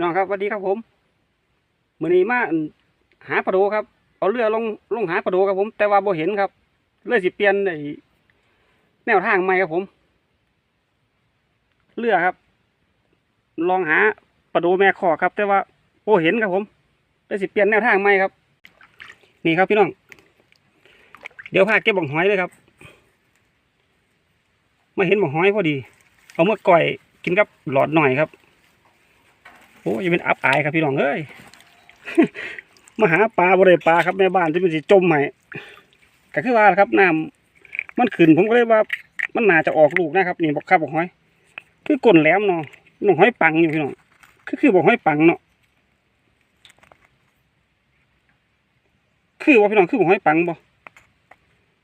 พี่น้องครับสวัสดีครับผมมือนี้มาหาปลาโดครับ เอาเรือลงลงหาปลาโดครับผม แต่ว่าโบเห็นครับเลยสิเปลี่ยนไอ้แนวทางใหม่ครับผม เรือครับ ลองหาปลาโดแม่ขอครับ แต่ว่าโบเห็นครับผมเลยสิเปลี่ยนแนวทางใหม่ครับ นี่ครับพี่น้อง เดี๋ยวพาเก็บบังหอยเลยครับมาเห็นบังหอยพอดี เอาเมาก่อยกินกับหลอดหน่อยครับ โอ้ยเป็นอับอายครับพี่น้องเอ้ยมาหาปลาบริปลาครับแม่บ้านที่มันสิจมใหม่ก็คือว่าครับน้ำมันขึ้นผมก็เลยว่ามันน่าจะออกลูกนะครับนี่บอกครับบอกหอย คือกลนแหลมเนาะน้องหอยปังอยู่พี่น้องคือคือบอกหอยปังเนาะคือว่าพี่น้องคือบอกหอยปังบ่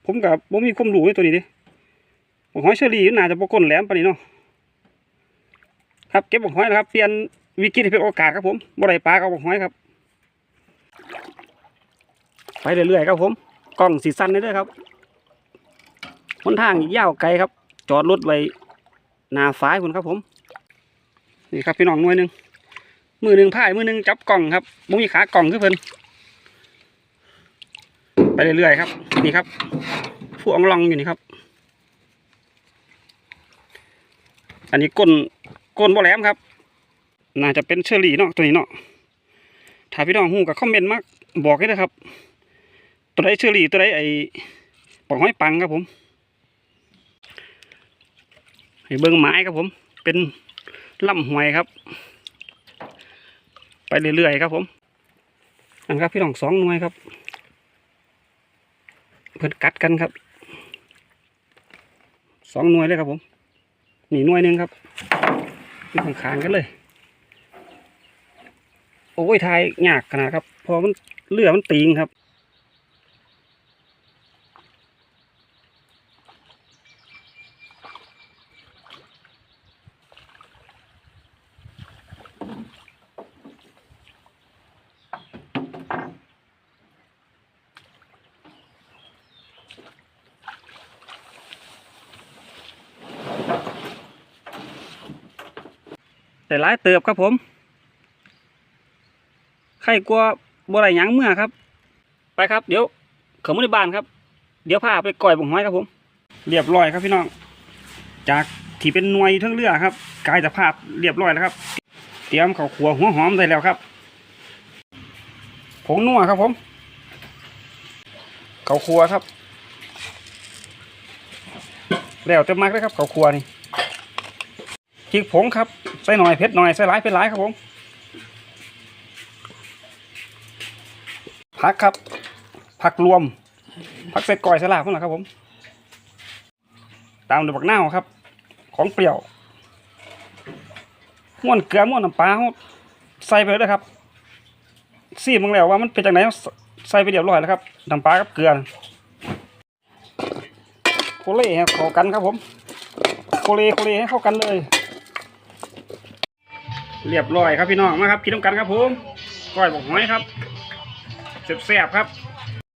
ผมกับผมมีความรู้ในตัวนี้ดิบอกหอยเชอรี่น่าจะบอกกลนแหลมปานนี้เนาะครับเก็บบอกหอยนะครับเปลี่ยน วิกฤตเป็นโอกาสครับผมบ่ได้ปลากับบ่หอยครับ ไปเรื่อยๆครับผมกล้องสีสั้นนี่ด้วยครับหนทางยาวไกลครับ จอดรถไว้หน้าฟ้ายคุณครับผม นี่ครับพี่น้องหน่วยหนึ่งมือหนึ่งพายมือหนึ่งจับกล่องครับบ่มีขากล่องคือเพิ่นไปเรื่อยๆครับ นี่ครับผู้อองลองอยู่นี่ครับ อันนี้ก้นก้นบ่แหลมครับ น่าจะเป็นเชอรี่เนาะตัวนี้เนาะถ้าพี่น้องหูกับคอมเมนต์มากบอกให้นะครับ ตัวใดเชอรี่ตัวใดไอ้ปองห้อยปังครับผมให้เบิ้งไม้ครับผม เป็นลำหวยครับ ไปเรื่อยๆครับผมอันครับพี่น้องสองหน่วยครับ เพิ่นกัดกันครับสองหน่วยเลยครับผมนี่หน่วยหนึ่งครับอยู่ข้างๆกันเลย โอ้ยทายยากขนาดครับ พอมันเรือมันตีงครับแต่หลายเติบครับผม ใครกลัวบ่ไรหยังเมื่อครับ ไปครับ เดี๋ยวเขามาในบ้านครับ เดี๋ยวพาไปก่อยบ่งห้อยครับผม เรียบร้อยครับพี่น้อง จากที่เป็นหน่วยทั้งเรือครับกายสภาพเรียบร้อยแล้วครับ เตรียมข้าวขัวหัวหอมได้แล้วครับผงนัวครับผมข้าวขัวครับ แล้วจะมักเลยครับข้าวขัวนี่พริกผงครับใส่หน่อยเผ็ดหน่อยใส่หลายเป็นหลายครับผม ผักครับ ผักรวม ผักใส่ก้อยสลาบพวกนั้นครับผม ตามด้วยบักนาวครับ ของเปรี้ยวม้วนเกลือม้วนน้ำปลาใส่ไปเลยครับซีมึงแล้วว่ามันเป็นจากไหนใส่ไปเรียบร้อยแล้วครับน้ำปลากับเกลือโคเล่เข้ากันครับผมโคเล่โคเล่ให้เข้ากันเลย เรียบร้อยครับพี่น้องมาครับกินน้ำกันครับผมก้อยบอกหอยครับ แซ่บๆครับ